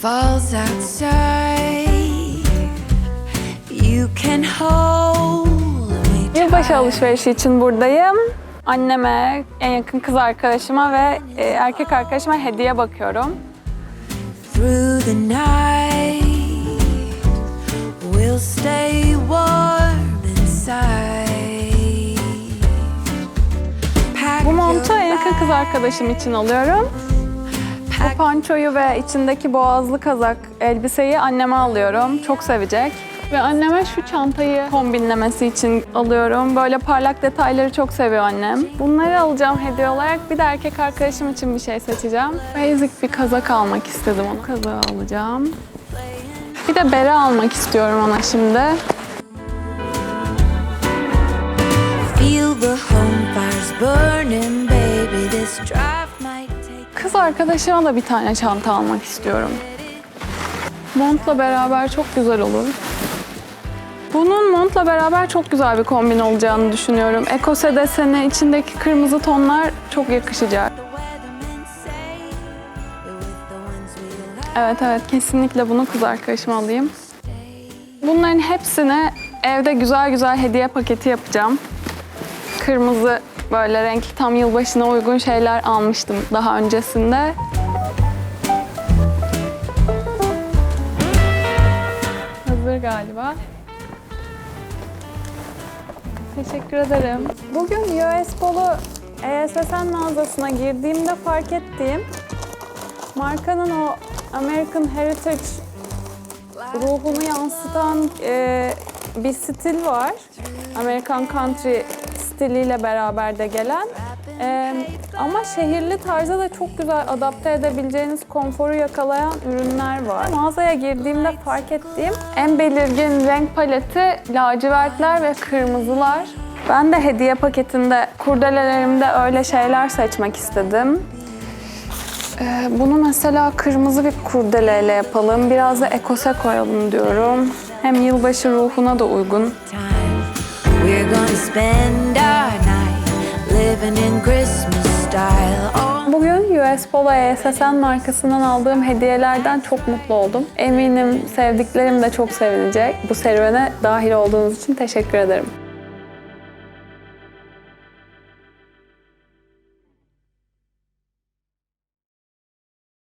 falls outside, you can hold me Yılbaşı alışverişi için buradayım. Anneme, en yakın kız arkadaşıma ve e, erkek arkadaşıma hediye bakıyorum. Through the night, yakın kız arkadaşım için alıyorum. Bu pançoyu ve içindeki boğazlı kazak elbiseyi anneme alıyorum. Çok sevecek. Ve anneme şu çantayı kombinlemesi için alıyorum. Böyle parlak detayları çok seviyor annem. Bunları alacağım hediye olarak. Bir de erkek arkadaşım için bir şey seçeceğim. Basic bir kazak almak istedim onu. Kazağı alacağım. Bir de bere almak istiyorum ona şimdi. Feel the home fires burning, Kız arkadaşıma da bir tane çanta almak istiyorum. Montla beraber çok güzel olur. Bunun montla beraber çok güzel bir kombin olacağını düşünüyorum. Ekose deseni, içindeki kırmızı tonlar çok yakışacak. Evet evet kesinlikle bunu kız arkadaşıma alayım. Bunların hepsini evde güzel güzel hediye paketi yapacağım. Kırmızı böyle renkli tam yılbaşına uygun şeyler almıştım daha öncesinde. Hazır galiba. Teşekkür ederim. Bugün US Polo ESSN mağazasına girdiğimde fark ettiğim markanın o American Heritage ruhunu yansıtan e, bir stil var. American Country stiliyle beraber de gelen. E, ama şehirli tarza da çok güzel adapte edebileceğiniz konforu yakalayan ürünler var. Mağazaya girdiğimde fark ettiğim en belirgin renk paleti lacivertler ve kırmızılar. Ben de hediye paketinde kurdelelerimde öyle şeyler seçmek istedim. Ee, Bunu mesela kırmızı bir kurdeleyle yapalım. Biraz da ekose koyalım diyorum. Hem yılbaşı ruhuna da uygun. We're gonna spend US Polo ESSN markasından aldığım hediyelerden çok mutlu oldum. Eminim sevdiklerim de çok sevinecek. Bu serüvene dahil olduğunuz için teşekkür ederim.